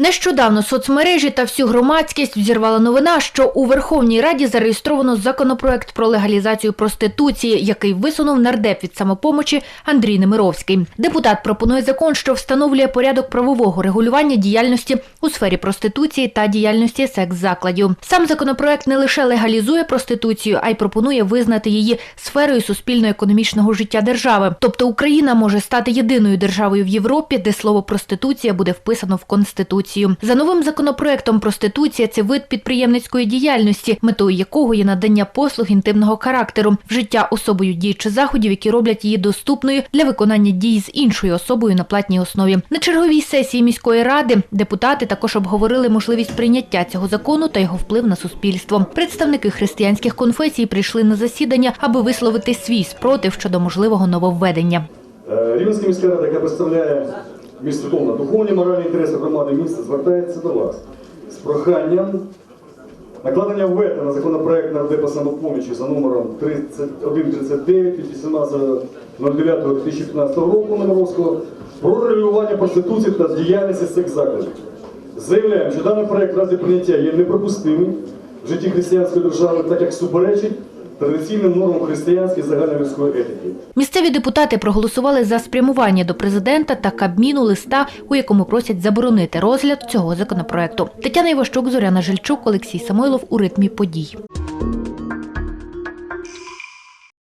Нещодавно соцмережі та всю громадськість взірвала новина, що у Верховній Раді зареєстровано законопроект про легалізацію проституції, який висунув нардеп від самопомочі Андрій Немировський. Депутат пропонує закон, що встановлює порядок правового регулювання діяльності у сфері проституції та діяльності секс-закладів. Сам законопроект не лише легалізує проституцію, а й пропонує визнати її сферою суспільно-економічного життя держави. Тобто Україна може стати єдиною державою в Європі, де слово проституція буде вписано в конституцію. За новим законопроектом проституція це вид підприємницької діяльності, метою якого є надання послуг інтимного характеру, вжиття особою дій чи заходів, які роблять її доступною для виконання дій з іншою особою на платній основі. На черговій сесії міської ради депутати також обговорили можливість прийняття цього закону та його вплив на суспільство. Представники християнських конфесій прийшли на засідання, аби висловити свій спротив щодо можливого нововведення. Е, Рівненська міська рада, яка представляє місто Ковна, духовні моральні інтереси громади міста, звертається до вас з проханням накладення вето на законопроект нардепа самопомічі за номером 3139 від 18.09.2015 року Немировського про регулювання проституції та діяльності секс-закладів. Заявляємо, що даний проект разі прийняття є неприпустимим в житті християнської держави, так як суперечить традиційним нормам християнської загальновійської етики. Місцеві депутати проголосували за спрямування до президента та Кабміну листа, у якому просять заборонити розгляд цього законопроекту. Тетяна Іващук, Зоряна Жильчук, Олексій Самойлов у ритмі подій.